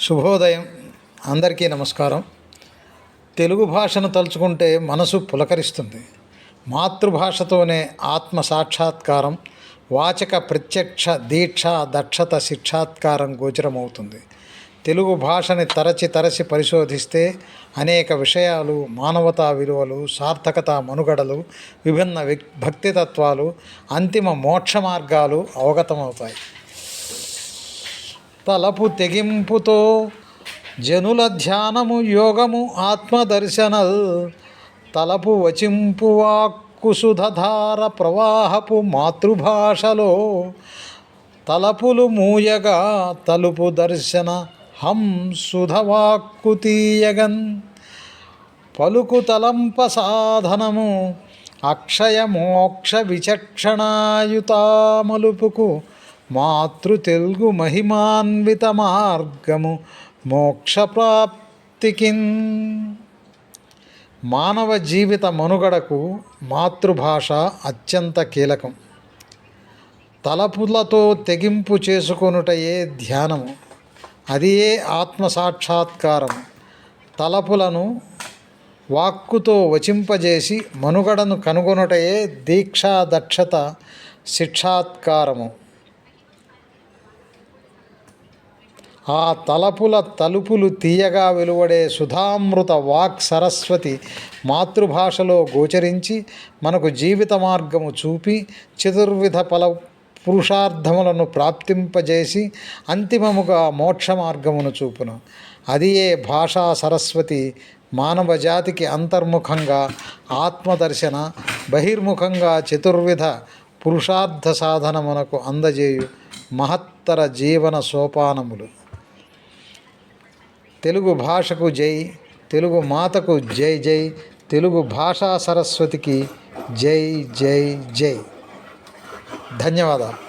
శుభోదయం. అందరికీ నమస్కారం. తెలుగు భాషను తలుచుకుంటే మనసు పులకరిస్తుంది. మాతృభాషతోనే ఆత్మ సాక్షాత్కారం వాచక ప్రత్యక్ష దీక్ష దక్షత శిక్షాత్కారం గోచరమవుతుంది. తెలుగు భాషని తరచి తరచి పరిశోధిస్తే అనేక విషయాలు మానవతా విలువలు సార్థకత మనుగడలు విభిన్న వ్యక్- భక్తితత్వాలు అంతిమ మోక్ష మార్గాలు అవగతమవుతాయి. తలపు తెగింపుతో జనుల ధ్యానము యోగము ఆత్మదర్శనల్ తలపు వచింపు వాక్కుసుధార ప్రవాహపు మాతృభాషలో తలపులు మూయగా తలుపు దర్శన హం సుధవాక్కు తీయగన్. పలుకు తలంప సాధనము అక్షయ మోక్ష విచక్షణాయుతామలుపుకు మాతృ తెలుగు మహిమాన్విత మార్గము మోక్షప్రాప్తికిన్. మానవ జీవిత మనుగడకు మాతృభాష అత్యంత కీలకం. తలపులతో తెగింపు చేసుకొనుటయే ధ్యానము. అది ఏ ఆత్మసాక్షాత్కారం. తలపులను వాక్కుతో వచింపజేసి మనుగడను కనుగొనుటయే దీక్షా దక్షత శిక్షాత్కారము. ఆ తలపుల తలుపులు తీయగా వెలువడే సుధామృత వాక్ సరస్వతి మాతృభాషలో గోచరించి మనకు జీవిత మార్గము చూపి చతుర్విధ ఫల పురుషార్థములను ప్రాప్తింపజేసి అంతిమముగా మోక్ష మార్గమును చూపును. అది ఏ భాషా సరస్వతి మానవ జాతికి అంతర్ముఖంగా ఆత్మదర్శన బహిర్ముఖంగా చతుర్విధ పురుషార్థ సాధనమునకు అందజేయు మహత్తర జీవన సోపానములు. తెలుగు భాషకు జై తెలుగు మాతకు జై జై తెలుగు భాషా సరస్వతికి జై జై జై. ధన్యవాదాలు.